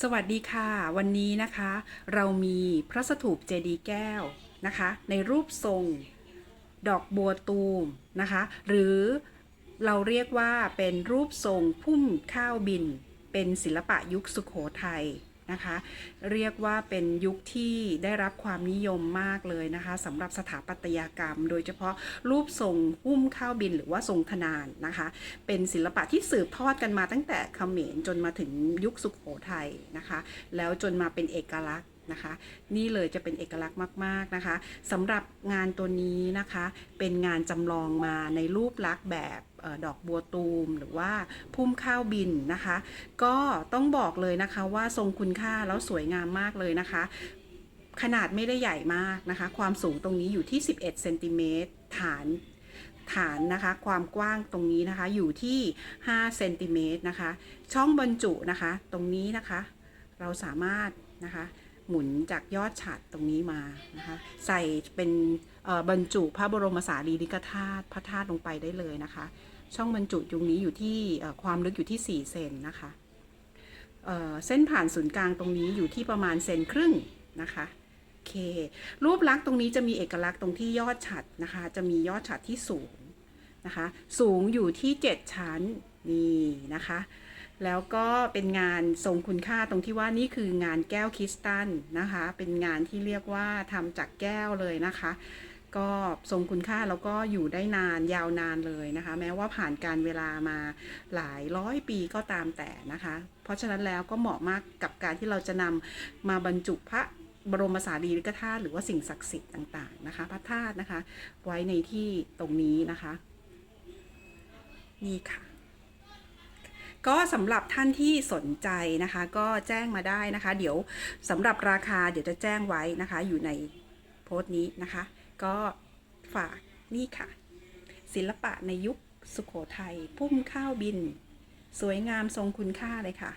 สวัสดีค่ะ วันนี้นะคะ เรามีพระสถูปเจดีย์แก้วนะคะ ในรูปทรง ดอกบัวตูมนะคะ หรือเราเรียกว่าเป็นรูปทรงพุ่มข้าวบิน เป็นศิลปะยุคสุขโขทัย นะคะ เรียกว่าเป็นยุคที่ได้รับความนิยมมากเลยนะคะสำหรับสถาปัตยกรรม โดยเฉพาะรูปทรงหุ้มข้าวบินหรือว่าทรงธนานนะคะ เป็นศิลปะที่สืบทอดกันมาตั้งแต่เขมรจนมาถึงยุคสุขโขทัยนะคะ แล้วจนมาเป็นเอกลักษณ์นะคะนี่เลยจะเป็นเอกลักษณ์มาก ๆ นะคะสำหรับงานตัวนี้นะคะเป็นงานจำลองมาในรูปลักษณ์แบบ ดอกบัวตูมหรือว่าพุ่มข้าวบินนะคะ ก็ต้องบอกเลยนะคะว่าทรงคุณค่าแล้วสวยงามมากเลยนะคะ ขนาดไม่ได้ใหญ่มากนะคะ ความสูงตรงนี้อยู่ที่ 11เซนติเมตรฐานฐานนะคะความกว้างตรงนี้นะคะอยู่ที่5เซนติเมตรนะคะ ช่องบรรจุนะคะตรงนี้นะคะ เราสามารถนะคะ หมุนจากยอดฉัดตรงนี้มานะคะใส่เป็นบรรจุพระบรมสารีริกธาตุพระธาตุลงไปได้เลยนะคะ ช่องบรรจุตรงนี้อยู่ที่ความลึกอยู่ที่ 4 เซนนะคะเเส้นผ่านศูนย์กลางตรงนี้อยู่ที่ประมาณเซนครึ่งนะคะโอเครูปลักษณ์ตรงนี้จะมีเอกลักษณ์ตรงที่ยอดฉัดนะคะ จะมียอดฉัดที่สูงนะคะ สูงอยู่ที่ 7 ชั้นนี่นะคะ แล้วก็เป็นงานทรงคุณค่าตรงที่ว่านี่คืองานแก้วคริสตัลนะคะ เป็นงานที่เรียกว่าทำจากแก้วเลยนะคะ ก็ทรงคุณค่าแล้วก็อยู่ได้นานยาวนานเลยนะคะ แม้ว่าผ่านการเวลามาหลายร้อยปีก็ตามแต่นะคะ เพราะฉะนั้นแล้วก็เหมาะมากกับการที่เราจะนำมาบรรจุพระบรมสารีริกธาตุหรือว่าสิ่งศักดิ์สิทธิ์ต่างๆนะคะ พระธาตุนะคะ ไว้ในที่ตรงนี้นะคะ นี่ค่ะ ก็สำหรับท่านที่สนใจนะคะ ก็แจ้งมาได้นะคะ เดี๋ยวสำหรับราคาเดี๋ยวจะแจ้งไว้นะคะ อยู่ในโพสต์นี้นะคะ ก็ฝากนี่ค่ะ ศิลปะในยุคสุขโขทัยพุ่มข้าวบิน สวยงามทรงคุณค่าเลยค่ะ